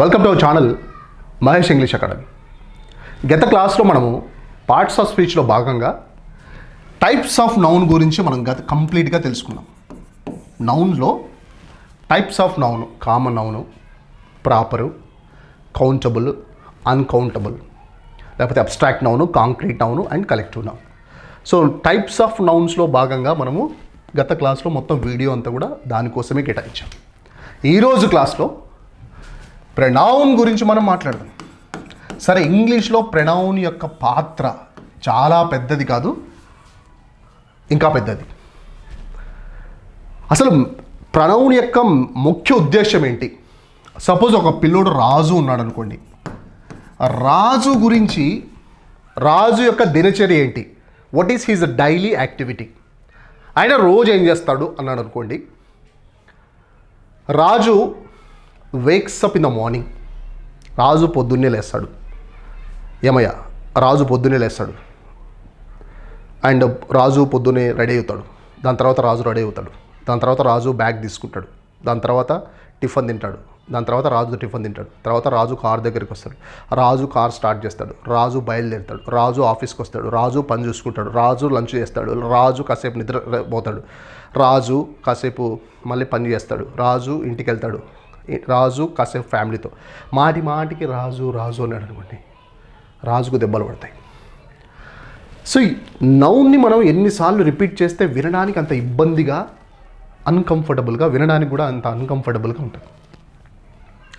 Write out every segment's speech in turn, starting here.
Welcome to our channel Mahesh English academy గత క్లాస్లో మనము పార్ట్స్ ఆఫ్ స్పీచ్లో భాగంగా టైప్స్ ఆఫ్ నౌన్ గురించి మనం గత కంప్లీట్గా తెలుసుకున్నాం. నౌన్లో types of noun common noun proper countable uncountable లేకపోతే abstract noun concrete noun and collective noun so types of నౌన్స్లో భాగంగా మనము గత క్లాస్లో మొత్తం వీడియో అంతా కూడా దానికోసమే కేటాయించాం. ఈరోజు క్లాస్లో ప్రణౌన్ గురించి మనం మాట్లాడదాం. సరే ఇంగ్లీష్లో ప్రణౌన్ యొక్క పాత్ర చాలా పెద్దది కాదు ఇంకా పెద్దది. అసలు ప్రణౌన్ యొక్క ముఖ్య ఉద్దేశం ఏంటి? సపోజ్ ఒక పిల్లోడు రాజు ఉన్నాడు అనుకోండి. రాజు గురించి రాజు యొక్క దినచర్య ఏంటి? What is his daily activity ఆయన రోజు ఏం చేస్తాడు అన్నాడు అనుకోండి. Raju wakes up in the morning Raju పొద్దున్నే లేస్తాడు. ఏమయ్య? రాజు పొద్దున్నే లేస్తాడు. అండ్ రాజు పొద్దున్నే రెడీ అవుతాడు. దాని తర్వాత రాజు రెడీ అవుతాడు. దాని తర్వాత రాజు బ్యాగ్ తీసుకుంటాడు. దాని తర్వాత టిఫిన్ తింటాడు. దాని తర్వాత రాజు టిఫిన్ తింటాడు. తర్వాత రాజు కార్ దగ్గరికి వస్తాడు. రాజు కార్ స్టార్ట్ చేస్తాడు. రాజు బయలుదేరుతాడు. రాజు ఆఫీస్కి వస్తాడు. రాజు పని చూసుకుంటాడు. రాజు లంచ్ చేస్తాడు. రాజు కాసేపు నిద్ర పోతాడు. రాజు కాసేపు మళ్ళీ పని చేస్తాడు. రాజు ఇంటికి వెళ్తాడు. రాజు కాసేపు ఫ్యామిలీతో మాటి మాటికి రాజు రాజు అన్నాడు అనుకోండి రాజుకు దెబ్బలు పడతాయి. సో నౌన్ని మనం ఎన్నిసార్లు రిపీట్ చేస్తే వినడానికి అంత ఇబ్బందిగా అన్కంఫర్టబుల్గా వినడానికి కూడా అంత అన్కంఫర్టబుల్గా ఉంటుంది.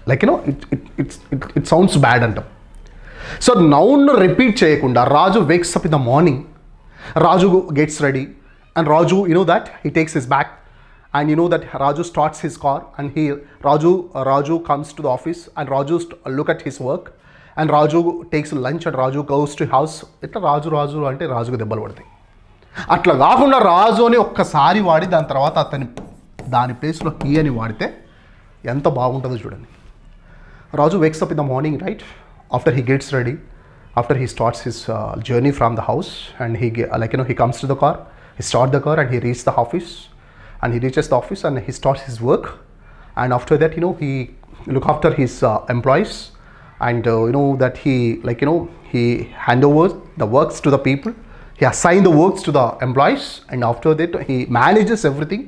Like you know it it it's it it sounds bad అంటాం. సో నౌన్ను రిపీట్ చేయకుండా Raju wakes up in the morning Raju gets ready and Raju you know that he takes is back and you know that Raju starts his car and he Raju Raju comes to the office and Raju look at his work and Raju takes lunch and Raju goes to house ఇట్లా రాజు రాజు అంటే రాజుకు దెబ్బలు పడతాయి. అట్లా కాకుండా రాజు అని ఒక్కసారి వాడి దాని తర్వాత అతని దాని ప్లేస్లో హీ అని వాడితే ఎంత బాగుంటుందో చూడండి. Raju wakes up in the morning right after he gets ready after he starts his journey from the house and he like you know he comes to the car he start the car and he reach the office and he reaches the office and he starts his work, and after that you know he look after his uh, employees, and uh, you know that he like you know he hand over the works to the people, he assign the works to the employees, and after that he manages everything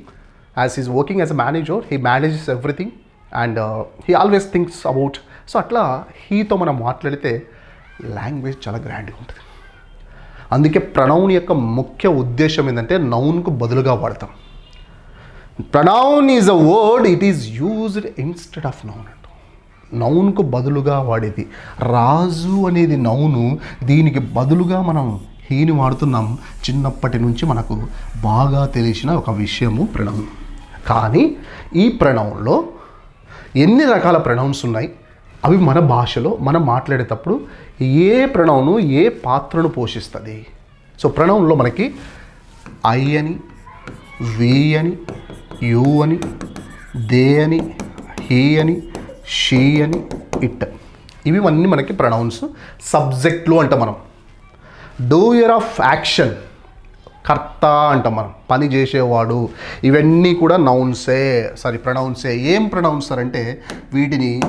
as he's working as a manager he manages everything and he always thinks about so అట్లా హీతో మనం మాట్లాడితే language చాలా గ్రాండ్గా ఉంటుంది అందుకే pronoun యొక్క ముఖ్య ఉద్దేశం ఏంటంటే నౌన్కు బదులుగా వాడతాం pronoun is a word it is used instead of noun అంట నౌన్కు బదులుగా వాడేది. రాజు అనేది నౌను దీనికి బదులుగా మనం హీని వాడుతున్నాం. చిన్నప్పటి నుంచి మనకు బాగా తెలిసిన ఒక విషయము ప్రణౌన్ కానీ ఈ ప్రణౌన్లో ఎన్ని రకాల ప్రణౌన్స్ ఉన్నాయి? అవి మన భాషలో మనం మాట్లాడేటప్పుడు ఏ ప్రణౌను ఏ పాత్రను పోషిస్తుంది? సో ప్రణౌన్లో మనకి ఐ అని వి అని యూ అని దే అని హీ అని షీ అని ఇట్. ఇవి అన్నీ మనకి ప్రొనౌన్స్ సబ్జెక్ట్లు అంటాం మనం. డూయర్ ఆఫ్ యాక్షన్ కర్త అంటాం మనం. పని చేసేవాడు. ఇవన్నీ కూడా నౌన్సే సారీ ప్రొనౌన్సే. ఏం ప్రొనౌన్స్ అంటే వీటిని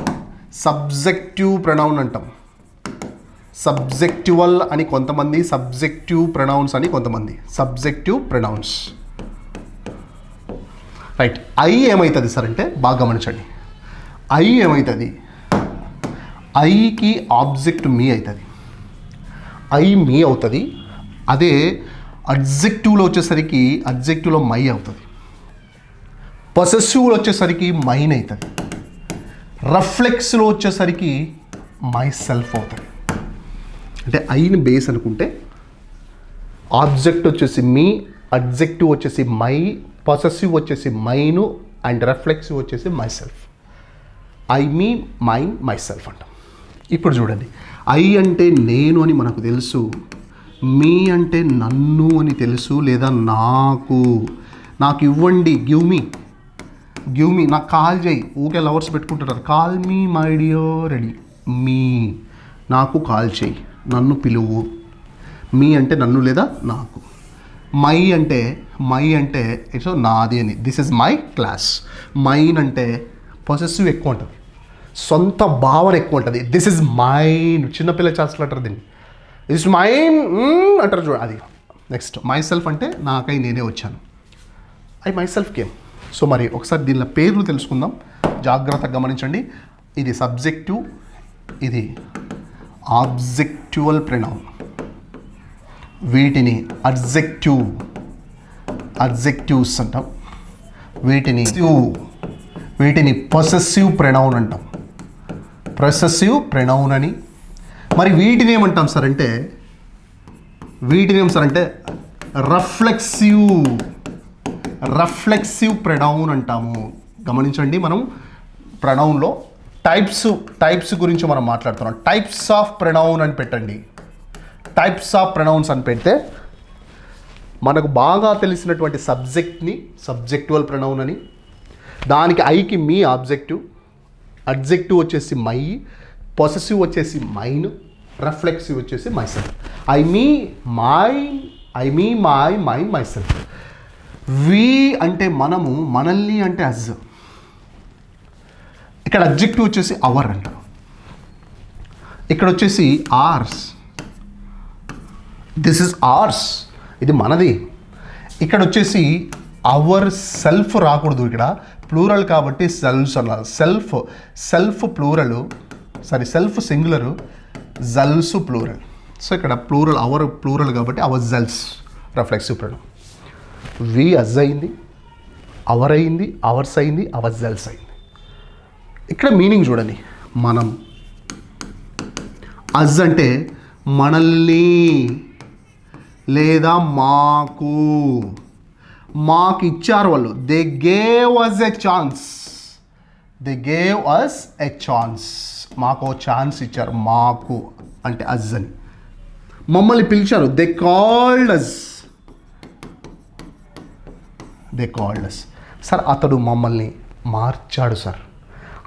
సబ్జెక్టివ్ ప్రొనౌన్ అంటాం. సబ్జెక్టివల్ అని కొంతమంది సబ్జెక్టివ్ ప్రొనౌన్స్ అని కొంతమంది. Subjective pronouns. రైట్ ఐ ఏమవుతుంది సార్ అంటే బాగా గమనించండి. ఐ ఏమవుతుంది ఐకి ఆబ్జెక్ట్ మీ అవుతుంది ఐ మీ అవుతుంది. అదే అడ్జెక్టివ్లో వచ్చేసరికి అడ్జెక్టివ్లో మై అవుతుంది. పొసెసివ్లో వచ్చేసరికి మైన్ అవుతుంది రఫ్లెక్స్లో వచ్చేసరికి మై సెల్ఫ్ అవుతుంది. అంటే ఐని బేస్ అనుకుంటే ఆబ్జెక్ట్ వచ్చేసి మీ అడ్జెక్టివ్ వచ్చేసి మై పొసెసివ్ వచ్చేసి మైను అండ్ రిఫ్లెక్సివ్ వచ్చేసి myself I me mine myself అంటాం. ఇప్పుడు చూడండి. ఐ అంటే నేను అని మనకు తెలుసు. మీ అంటే నన్ను అని తెలుసు లేదా నాకు? నాకు ఇవ్వండి గివ్ మీ గివ్ మీ నాకు కాల్ చేయి. ఊకే లవర్స్ పెట్టుకుంటున్నారు. Call me my dear ready me నాకు కాల్ చేయి. నన్ను పిలువు. మీ అంటే నన్ను లేదా నాకు. మై అంటే మై అంటే ఇట్స్ నాది అని. This is my class mine అంటే పొసెసివ్ ఎక్కువ ఉంటుంది. సొంత భావన ఎక్కువ ఉంటుంది. దిస్ ఇస్ మైన్ చిన్నపిల్ల చేస్తున్నట్టు దీన్ని. దిస్ మైన్ అంటారు చూడ. అది. నెక్స్ట్ మై సెల్ఫ్ అంటే నాకై నేనే వచ్చాను. I myself came so మరి ఒకసారి దీనిలో పేర్లు తెలుసుకుందాం. జాగ్రత్తగా గమనించండి. ఇది సబ్జెక్టివ్ ఇది ఆబ్జెక్టివల్ ప్రణౌన్ వీటిని అడ్జెక్టివ్ అడ్జెక్టివ్స్ అంటాం. వీటిని వీటిని పొసెసివ్ ప్రణౌన్ అంటాం. ప్రొసెసివ్ ప్రణౌన్ అని. మరి వీటిని ఏమంటాం సార్ అంటే వీటిని ఏం సార్ అంటే రఫ్లెక్సివ్ రఫ్లెక్సివ్ ప్రెనౌన్ అంటాము. గమనించండి మనం ప్రణౌన్లో టైప్స్ టైప్స్ గురించి మనం మాట్లాడుతున్నాం. టైప్స్ ఆఫ్ ప్రెనౌన్ అని పెట్టండి. టైప్స్ ఆఫ్ ప్రొనౌన్స్ అని పెడితే మనకు బాగా తెలిసినటువంటి సబ్జెక్ట్ని సబ్జెక్టువల్ ప్రొనౌన్ అని దానికి ఐకి మీ ఆబ్జెక్టివ్ అడ్జెక్టివ్ వచ్చేసి మై పొసెసివ్ వచ్చేసి మైన్ రిఫ్లెక్సివ్ వచ్చేసి my I me my I me my myself we అంటే మనము మనల్ని అంటే అజ్. ఇక్కడ అబ్జెక్టివ్ వచ్చేసి అవర్ అంటారు ఇక్కడ వచ్చేసి ఆర్స్. దిస్ ఇస్ ఆర్స్. ఇది మనది. ఇక్కడ వచ్చేసి అవర్ సెల్ఫ్ రాకూడదు ఇక్కడ. ప్లూరల్ కాబట్టి సెల్ఫ్స్ అన్నారు self self plural sorry self singular selves plural so ఇక్కడ ప్లూరల్ అవర్ ప్లూరల్ కాబట్టి ourselves reflexive pronoun we us అయింది అవర్ అయింది అవర్స్ అయింది అవర్ జెల్స్ అయింది. ఇక్కడ మీనింగ్ చూడండి. మనం అజ్ అంటే మనల్ని లేదా మాకు? మాకు ఇచ్చారు వాళ్ళు. They gave us a chance they gave us a chance మాకు ఛాన్స్ ఇచ్చారు. మాకు అంటే అజ్ అని. మమ్మల్ని పిలిచారు. They called us they called us sir అతడు మమ్మల్ని మార్చాడు సార్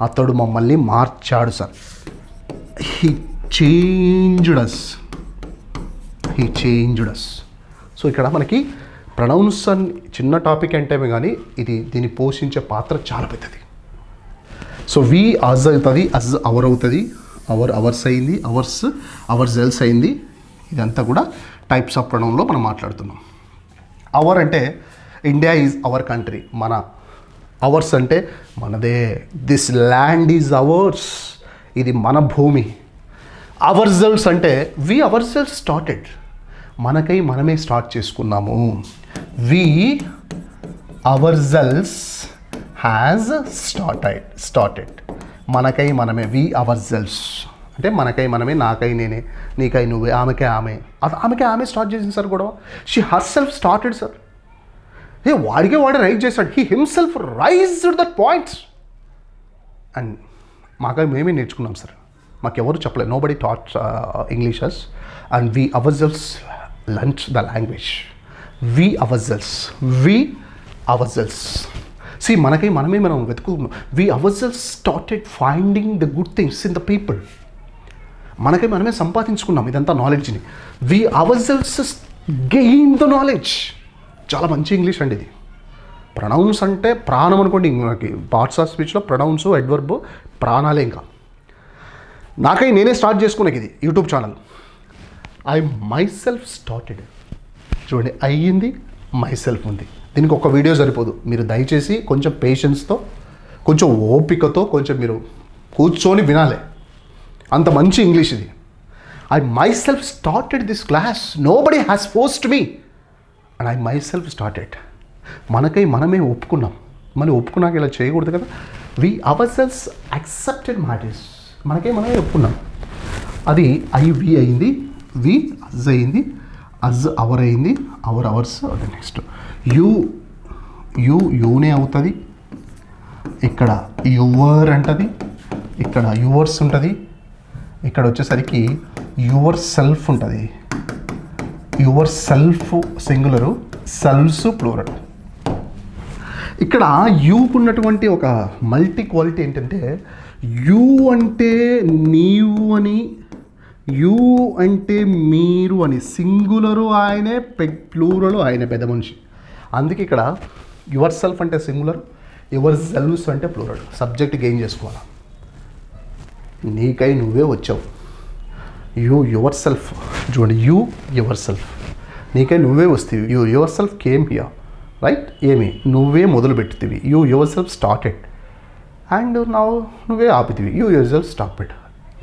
అతడు మమ్మల్ని మార్చాడు sir he changed us he changed us so ఇక్కడ మనకి ప్రనౌన్స్ అని చిన్న టాపిక్ అంటే కానీ ఇది దీన్ని పోషించే పాత్ర చాలా పెద్దది. సో వి అజ్ అవుతుంది అజ్ అవర్ అవుతుంది అవర్ అవర్స్ అయింది అవర్స్ అవర్స్ ఎల్స్ అయింది ఇదంతా కూడా టైప్స్ ఆఫ్ ప్రొనౌన్లో మనం మాట్లాడుతున్నాం. అవర్ అంటే ఇండియా ఈజ్ అవర్ కంట్రీ మన అవర్స్ అంటే మనదే. దిస్ ల్యాండ్ ఈజ్ అవర్స్ ఇది మన భూమి. అవర్ జెల్స్ అంటే వి అవర్ సెల్స్ స్టార్టెడ్ మనకై మనమే స్టార్ట్ చేసుకున్నాము. We ourselves has started started మనకై మనమే వి అవర్ జెల్స్ అంటే మనకై మనమే నాకై నేనే నీకై నువ్వే ఆమెకే ఆమె. ఆమెకే ఆమె స్టార్ట్ చేసింది సార్ గొడవ. She her self started sir ఏ వాడికే వాడే రైజ్ చేశాడు. He himself raise that points and మాకై మేమే నేర్చుకున్నాం సార్ మాకెవరు చెప్పలేదు nobody taught English us and we ourselves lunch the language we ourselves we ourselves see మనకై మనమే మనం వెతుకుతున్నాం. We ourselves started finding the good things in the people మనకై మనమే సంపాదించుకున్నాం ఇదంతా నాలెడ్జ్ని we ourselves gain the knowledge చాలా మంచి ఇంగ్లీష్ అండి ఇది. ప్రొనౌన్స్ అంటే ప్రాణం అనుకోండి మనకి పార్ట్స్ ఆఫ్ స్పీచ్లో ప్రొనౌన్స్ అడ్వర్బ్ ప్రాణాలే ఇంకా. నాకై నేనే స్టార్ట్ చేసుకున్నాకి ఇది YouTube channel I myself started చూడండి అయ్యింది మై సెల్ఫ్ ఉంది. దీనికి ఒక వీడియో సరిపోదు. మీరు దయచేసి కొంచెం పేషెన్స్తో కొంచెం ఓపికతో కొంచెం మీరు కూర్చొని వినాలి. అంత మంచి ఇంగ్లీష్ ఇది. I myself started this class nobody has forced me and I myself started మనకై మనమే ఒప్పుకున్నాం. మనం ఒప్పుకున్నాక ఇలా చేయకూడదు కదా? We ourselves accepted matters మనకే మనమే ఒప్పుకున్నాం. అది ఐ వి అయింది. వి అజ్ అయింది అజ్ అవర్ అయింది అవర్ అవర్స్ అదే నెక్స్ట్ యూ యూ యూనే అవుతుంది. ఇక్కడ యువర్ అంటది. ఇక్కడ యువర్స్ ఉంటుంది. ఇక్కడ వచ్చేసరికి యువర్ సెల్ఫ్ ఉంటుంది. Yourself singular selves plural ఇక్కడ యూకు ఉన్నటువంటి ఒక మల్టీ క్వాలిటీ ఏంటంటే యూ అంటే నీవు అని యూ అంటే మీరు అని సింగులరు ఆయనే పె ప్లూరలు ఆయనే పెద్ద మనిషి. అందుకే ఇక్కడ యువర్ సెల్ఫ్ అంటే సింగులర్ యువర్ సెల్వ్స్ అంటే ప్లూరల్. సబ్జెక్ట్ గెయిన్ చేసుకోవాలి? నీకై నువ్వే వచ్చావు. You yourself. చూడండి యూ యువర్ సెల్ఫ్. నీకై నువ్వే వస్తేవి. You yourself came here. Right? ఏమి? నువ్వే మొదలు పెట్టుతీవి. You yourself started. అండ్ నా నువ్వే ఆపితివి. You yourself stop it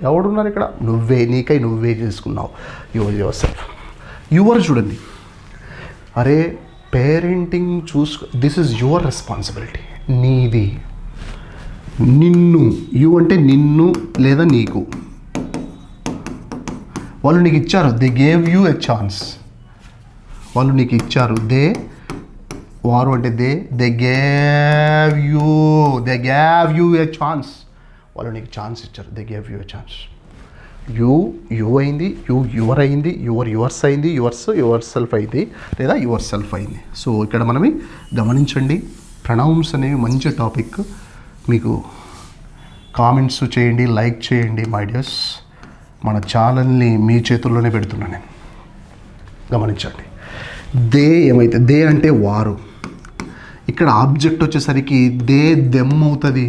ఎవడున్నారు ఇక్కడ? నువ్వే నీకై నువ్వే చేసుకున్నావు. యువర్ యువర్ సెల్ఫ్ యువర్ చూడండి. అరే పేరెంటింగ్ చూసుకో దిస్ ఈజ్ యువర్ రెస్పాన్సిబిలిటీ నీది. నిన్ను యు అంటే నిన్ను లేదా నీకు. వాళ్ళు నీకు ఇచ్చారు they gave you a chance వాళ్ళు నీకు ఇచ్చారు దే వారు అంటే they they gave you they gave you a chance వాళ్ళు నీకు ఛాన్స్ ఇచ్చారు. They gave you a chance you you అయింది యూ యువర్ అయింది యువర్ యువర్స్ అయింది యువర్స్ యువర్ సెల్ఫ్ అయింది లేదా యువర్ సెల్ఫ్ అయింది. సో ఇక్కడ మనమే గమనించండి. ప్రణౌన్స్ అనేవి మంచి టాపిక్ మీకు కామెంట్స్ చేయండి లైక్ చేయండి మై డియర్స్ మన ఛానల్ని మీ చేతుల్లోనే పెడుతున్నాను నేను. గమనించండి. దే ఏమైతే దే అంటే వారు. ఇక్కడ ఆబ్జెక్ట్ వచ్చేసరికి దే దెమ్ అవుతుంది.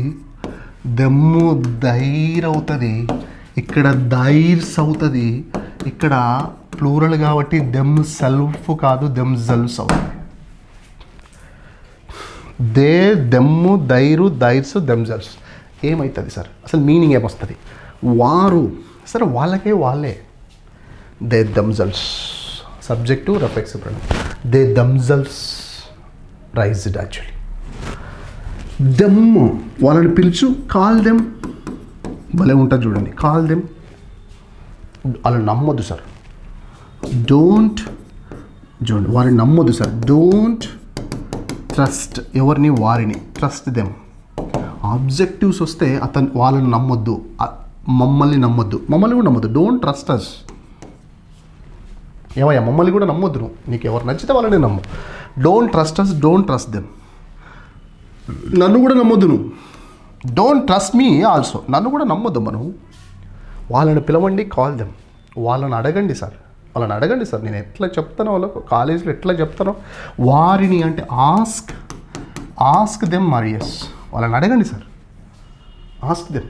దమ్ము దైర్ అవుతుంది ఇక్కడ దైర్స్ అవుతుంది ఇక్కడ ప్లూరల్ కాబట్టి దెమ్ సెల్ఫ్ కాదు దెమ్ జల్స్ అవుతుంది they them their theirs themselves ఏమవుతుంది సార్? అసలు మీనింగ్ ఏమొస్తుంది? వారు సార్ వాళ్ళకే వాళ్ళే. They themselves subject reflex they themselves raised actually. Them వాళ్ళని పిలుచు కాల్ దెమ్ భలే ఉంటుంది చూడండి. కాల్ దెమ్ వాళ్ళని నమ్మొద్దు సార్. డోంట్ చూడండి వారిని నమ్మొద్దు సార్. డోంట్ ట్రస్ట్ ఎవరిని వారిని. ట్రస్ట్ దెమ్ ఆబ్జెక్టివ్స్ వస్తే అతను వాళ్ళని నమ్మొద్దు. మమ్మల్ని నమ్మొద్దు. మమ్మల్ని కూడా నమ్మొద్దు. డోంట్ ట్రస్ట్ అస్ ఏమయ్యా మమ్మల్ని కూడా నమ్మొద్దు నువ్వు. నీకు ఎవరు నచ్చితే వాళ్ళని నమ్ము. Don't trust us don't trust them నన్ను కూడా నమ్మొద్దు నువ్వు. డోంట్ ట్రస్ట్ మీ ఆల్సో నన్ను కూడా నమ్మొద్దు మనం వాళ్ళని పిలవండి కాల్ దెమ్ వాళ్ళని అడగండి సార్. వాళ్ళని అడగండి సార్. నేను ఎట్లా చెప్తానో వాళ్ళకు కాలేజీలో ఎట్లా చెప్తానో వారిని అంటే ఆస్క్ ఆస్క్ దెమ్ మరియస్ వాళ్ళని అడగండి సార్. ఆస్క్ దెమ్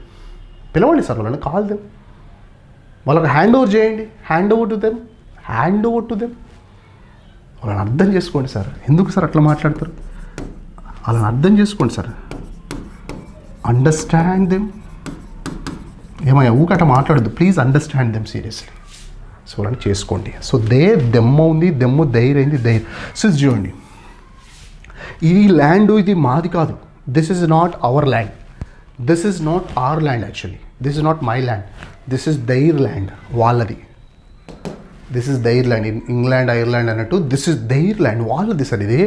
పిలవండి సార్ వాళ్ళని కాల్ దెమ్ వాళ్ళకి హ్యాండ్ ఓవర్ చేయండి. Hand over to them hand over to them వాళ్ళని అర్థం చేసుకోండి సార్. ఎందుకు సార్ అట్లా మాట్లాడతారు? వాళ్ళని అర్థం చేసుకోండి సార్. అండర్స్టాండ్ దెమ్ ఏమయ్యా ఊకట మాట్లాడద్దు. Please understand them seriously so వాళ్ళని చేసుకోండి. సో దే దెమ్మ ఉంది దెమ్ము ధైర్యం ధైర్యం. సో చూడండి. ఈ ల్యాండ్ ఇది మాది కాదు. This is not our land this is not our land actually this is not my land this is their land వాళ్ళది. This is their land in England Ireland అన్నట్టు దిస్ ఇస్ దైర్ ల్యాండ్ వాళ్ళది sir ఇది.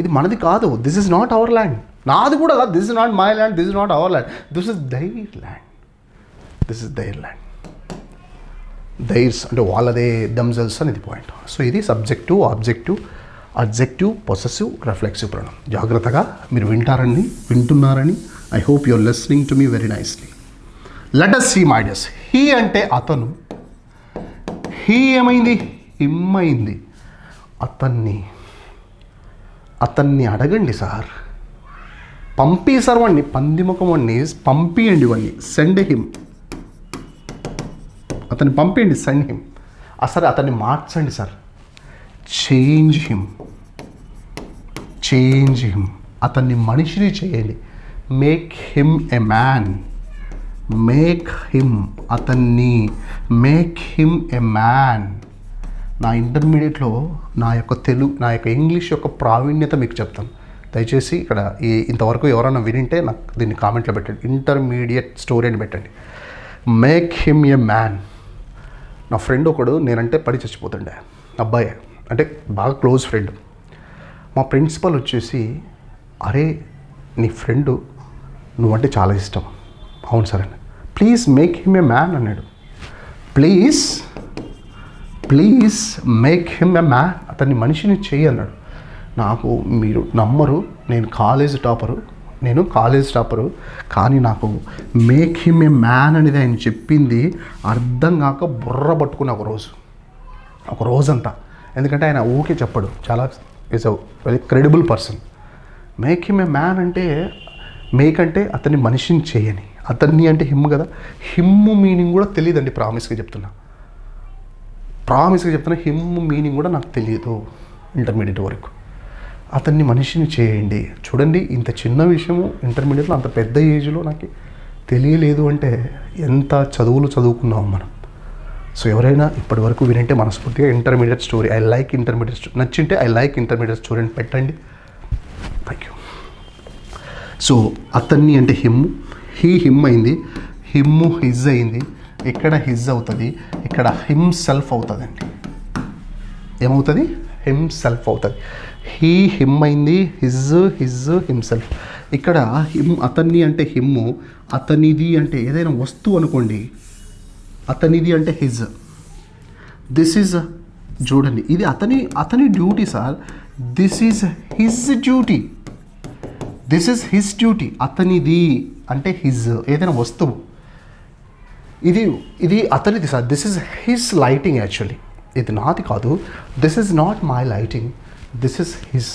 ఇది మనది కాదు. This is not our land నాది కూడా కాదు. This is not my land this is not our land this is their land this is their land theirs అంటే వాళ్ళదే దమ్జల్స్ అనేది పాయింట్ సో ఇది subjective objective objective possessive reflexive pronoun. జాగ్రత్తగా మీరు వింటారని వింటున్నారని I hope your listening to me very nicely let us see మైడస్ he అంటే అతను. He ఏమైంది? హిమ్ అయింది. అతన్ని. అతన్ని అడగండి సార్. పంపి సార్ వాడిని పందిముఖం వాడిని పంపియండి వాడిని సెండ్ హిమ్ అతన్ని పంపియండి సెండ్ హిమ్ అసలు అతన్ని మార్చండి sir. Change him change him అతన్ని మనిషిని చేయండి. Make him a man make him అతన్ని మేక్ హిమ్ ఎ మ్యాన్ నా ఇంటర్మీడియట్లో నా యొక్క తెలుగు నా యొక్క ఇంగ్లీష్ యొక్క ప్రావీణ్యత మీకు చెప్తాను దయచేసి ఇక్కడ ఈ ఇంతవరకు ఎవరైనా వినింటే నాకు దీన్ని కామెంట్లో పెట్టండి. ఇంటర్మీడియట్ స్టోరీ అని పెట్టండి. Make him a man. నా ఫ్రెండ్ ఒకడు నేనంటే పడి చచ్చిపోతుండే. అబ్బాయి. అంటే బాగా క్లోజ్ ఫ్రెండ్. మా ప్రిన్సిపల్ వచ్చేసి అరే నీ ఫ్రెండు నువ్వంటే చాలా ఇష్టం. అవును సరే please make him a man అన్నాడు. Please please make him a man అతన్ని మనిషిని చెయ్యి అన్నాడు. నాకు మీరు నమ్మరు నేను కాలేజ్ టాపరు నేను కాలేజ్ టాపరు కానీ నాకు మేక్ హిమ్ ఏ మ్యాన్ అనేది ఆయన చెప్పింది అర్థం కాక బుర్ర పట్టుకున్న ఒక రోజు. ఒక రోజంతా. ఎందుకంటే ఆయన ఊకే చెప్పడు. చాలా is a very credible person make him a man అంటే మేక్ అంటే అతన్ని మనిషిని చేయని అతన్ని అంటే హిమ్ కదా. హిమ్ మీనింగ్ కూడా తెలియదండి ప్రామిస్గా చెప్తున్నా. ప్రామిస్గా చెప్తున్నా హిమ్ మీనింగ్ కూడా నాకు తెలియదు ఇంటర్మీడియట్ వరకు. అతన్ని మనిషిని చేయండి. చూడండి ఇంత చిన్న విషయము ఇంటర్మీడియట్లో అంత పెద్ద ఏజ్లో నాకు తెలియలేదు అంటే ఎంత చదువులు చదువుకున్నాం మనం. సో ఎవరైనా ఇప్పటి వరకు వినంటే మనస్ఫూర్తిగా intermediate story I like intermediate story నచ్చింటే I like intermediate story అని పెట్టండి. థ్యాంక్ యూ సో అతన్ని అంటే హిమ్ హీ హిమ్ అయింది. హిమ్ హిజ్ అయింది. ఇక్కడ హిజ్ అవుతుంది ఇక్కడ హిమ్ సెల్ఫ్ అవుతుందండి. ఏమవుతుంది? హిమ్ సెల్ఫ్ అవుతుంది. హీ హిమ్ అయింది హిజ్ హిజ్ హిమ్సెల్ఫ్ ఇక్కడ హిమ్ అతన్ని అంటే హిమ్ అతనిది అంటే ఏదైనా వస్తువు అనుకోండి అతనిది అంటే హిజ్. దిస్ ఈజ్ చూడండి ఇది అతని అతని duty sir. This is his duty this is his duty అతనిది అంటే హిజ్ ఏదైనా వస్తువు. ఇది ఇది అతనిది sir. This is his lighting actually ఇది నాది కాదు. This is not my lighting this is his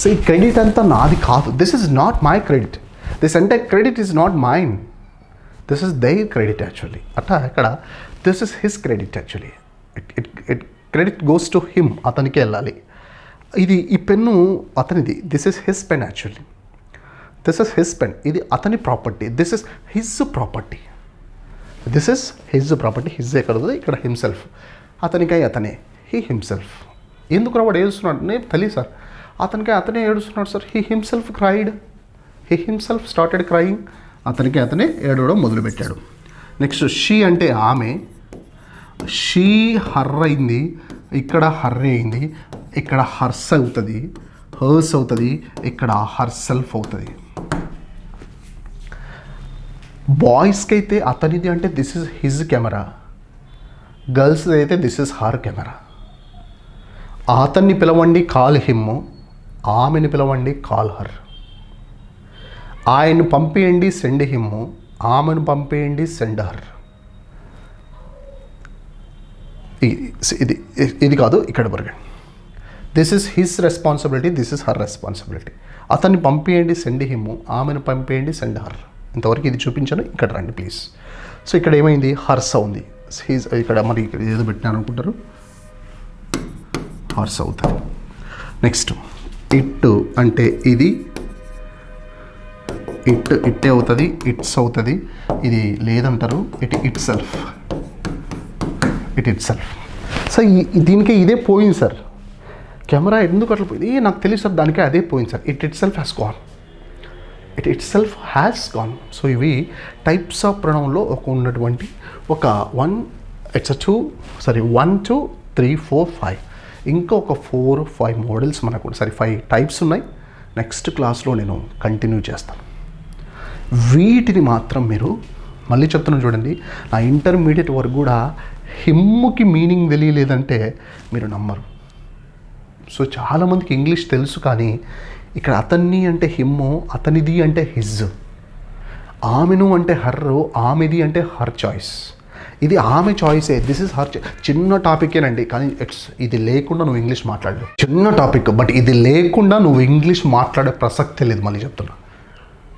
so ఈ క్రెడిట్ అంతా నాది కాదు. This is not my credit this అంటే credit is not mine this is their credit actually అట్లా ఇక్కడ this is his credit actually it it it credit goes to him అతనికి వెళ్ళాలి. ఇది ఈ పెన్ను అతనిది. This is his pen actually this is his pen ఇది అతని property this is his property this is his property his కలదు ఇక్కడ himself అతనికై అతనే హీ హిమ్సెల్ఫ్ ఎందుకు రావాడు ఏడుస్తున్నాడు? నేను తెలియదు సార్. అతనికై అతనే ఏడుస్తున్నాడు sir. He himself cried he himself started crying అతనికి అతనే ఏడవడం మొదలుపెట్టాడు. నెక్స్ట్ షీ అంటే ఆమె. షీ హర్ అయింది ఇక్కడ హర్రే అయింది ఇక్కడ హర్స్ అవుతుంది హర్స్ అవుతుంది ఇక్కడ హర్ సెల్ఫ్ అవుతుంది. బాయ్స్కి అయితే అతనిది అంటే this is his camera. Girls అయితే దిస్ ఇస్ హర్ కెమెరా. అతన్ని పిలవండి కాల్ హిమ్ ఆమెను పిలవండి కాల్ హర్. ఆయన్ని పంపేయండి సెండ్ హిమ్ ఆమెను పంపేయండి సెండ్ హర్. ఇది ఇది కాదు ఇక్కడ వరకు. This is his responsibility this is her responsibility. అతన్ని పంపేయండి సెండ్ హిమ్ ఆమెను పంపేయండి సెండ్ హర్. ఇంతవరకు ఇది చూపించాను. ఇక్కడ రండి ప్లీజ్. సో ఇక్కడ ఏమైంది? హర్స్ ఉంది. హీజ్ ఇక్కడ మరి ఇక్కడ ఏదో పెట్టినాను అనుకుంటారు హార్స్ అవుతుంది నెక్స్ట్ ఇట్ అంటే ఇది. ఇట్ ఇట్టే అవుతుంది. ఇట్స్ అవుతుంది. ఇది లేదంటారు. It itself it itself so దీనికి ఇదే పోయింది సార్ కెమెరా ఎందుకు అట్లా పోయింది? నాకు తెలియదు సార్ దానికే అదే పోయింది sir it itself has gone it itself has gone so ఇవి టైప్స్ ఆఫ్ ప్రణవంలో ఒక ఉన్నటువంటి ఒక one it's two sorry one two three four five ఇంకొక ఫోర్ ఫైవ్ మోడల్స్ మనకు సారీ ఫైవ్ టైప్స్ ఉన్నాయి. నెక్స్ట్ క్లాస్లో నేను కంటిన్యూ చేస్తాను. వీటిని మాత్రం మీరు మళ్ళీ చెప్తున్నాను చూడండి. నా ఇంటర్మీడియట్ వరకు కూడా హిమ్ముకి మీనింగ్ తెలియలేదంటే మీరు నమ్మరు. సో చాలామందికి ఇంగ్లీష్ తెలుసు కానీ ఇక్కడ అతన్ని అంటే హిమ్ము అతనిది అంటే హిజ్. ఆమెను అంటే హర్రు ఆమెది అంటే హర్ చాయిస్. ఇది ఆమె చాయిసే దిస్ ఇస్ హర్ చిన్న టాపికేనండి కానీ ఇట్స్ ఇది లేకుండా నువ్వు ఇంగ్లీష్ మాట్లాడలేవు చిన్న టాపిక్ బట్ ఇది లేకుండా నువ్వు ఇంగ్లీష్ మాట్లాడే ప్రసక్తే లేదు మళ్ళీ చెప్తున్నా.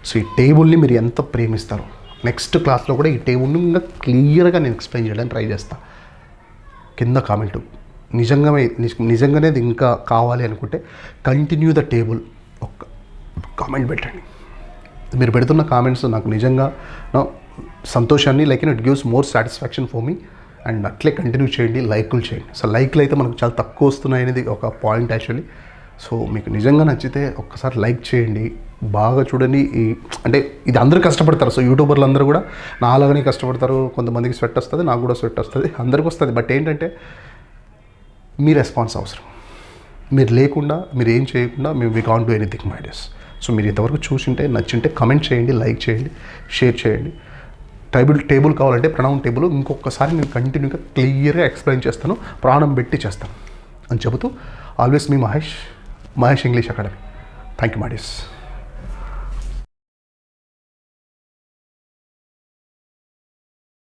సో ఈ టేబుల్ని మీరు ఎంత ప్రేమిస్తారు. నెక్స్ట్ క్లాస్లో కూడా ఈ టేబుల్ని ఇంకా క్లియర్గా నేను ఎక్స్ప్లెయిన్ చేయడానికి ట్రై చేస్తాను కింద కామెంట్. నిజంగానే నిజంగానే ఇది ఇంకా కావాలి అనుకుంటే కంటిన్యూ ద టేబుల్ ఒక్క కామెంట్ పెట్టండి. మీరు పెడుతున్న కామెంట్స్ నాకు నిజంగా సంతోషాన్ని like it gives more satisfaction for me. And అట్లే కంటిన్యూ చేయండి లైకులు చేయండి. సో లైక్లు అయితే మనకు చాలా తక్కువ వస్తున్నాయి అనేది ఒక పాయింట్ యాక్చువల్లీ. సో మీకు నిజంగా నచ్చితే ఒక్కసారి లైక్ చేయండి. బాగా చూడండి. ఈ అంటే ఇది అందరూ కష్టపడతారు. సో యూట్యూబర్లు అందరూ కూడా నాలాగనే కష్టపడతారు. కొంతమందికి స్వెట్ వస్తుంది నాకు కూడా స్వెట్ వస్తుంది అందరికి వస్తుంది. బట్ ఏంటంటే మీ రెస్పాన్స్ అవసరం. మీరు లేకుండా మీరు ఏం చేయకుండా మేము we can do anything my days so మీరు ఇంతవరకు చూసింటే నచ్చింటే కమెంట్ చేయండి లైక్ చేయండి షేర్ చేయండి. టేబుల్ టేబుల్ కావాలంటే ప్రణవం టేబుల్ ఇంకొకసారి నేను కంటిన్యూగా క్లియర్గా ఎక్స్ప్లెయిన్ చేస్తాను. ప్రాణం పెట్టి చేస్తాను. అని చెబుతూ always me Mahesh Mahesh English Academy thank you my dears